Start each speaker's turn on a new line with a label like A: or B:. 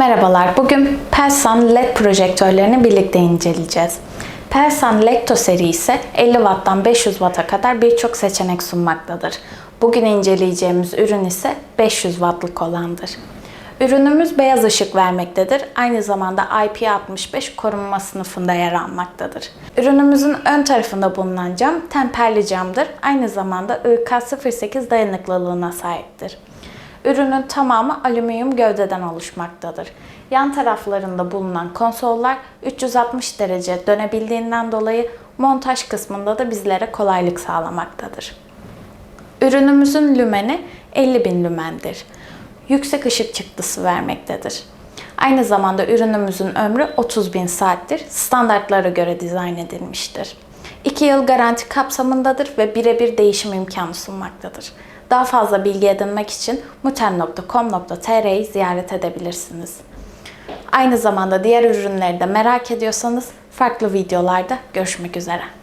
A: Merhabalar, bugün Pelsan LED projektörlerini birlikte inceleyeceğiz. Pelsan Lecto seri ise 50 Watt'tan 500 Watt'a kadar birçok seçenek sunmaktadır. Bugün inceleyeceğimiz ürün ise 500 Watt'lık olandır. Ürünümüz beyaz ışık vermektedir. Aynı zamanda IP65 korunma sınıfında yer almaktadır. Ürünümüzün ön tarafında bulunan cam temperli camdır. Aynı zamanda IK08 dayanıklılığına sahiptir. Ürünün tamamı alüminyum gövdeden oluşmaktadır. Yan taraflarında bulunan konsollar 360 derece dönebildiğinden dolayı montaj kısmında da bizlere kolaylık sağlamaktadır. Ürünümüzün lümeni 50.000 lümendir. Yüksek ışık çıktısı vermektedir. Aynı zamanda ürünümüzün ömrü 30.000 saattir. Standartlara göre dizayn edilmiştir. 2 yıl garanti kapsamındadır ve birebir değişim imkanı sunmaktadır. Daha fazla bilgi edinmek için muten.com.tr'yi ziyaret edebilirsiniz. Aynı zamanda diğer ürünleri de merak ediyorsanız farklı videolarda görüşmek üzere.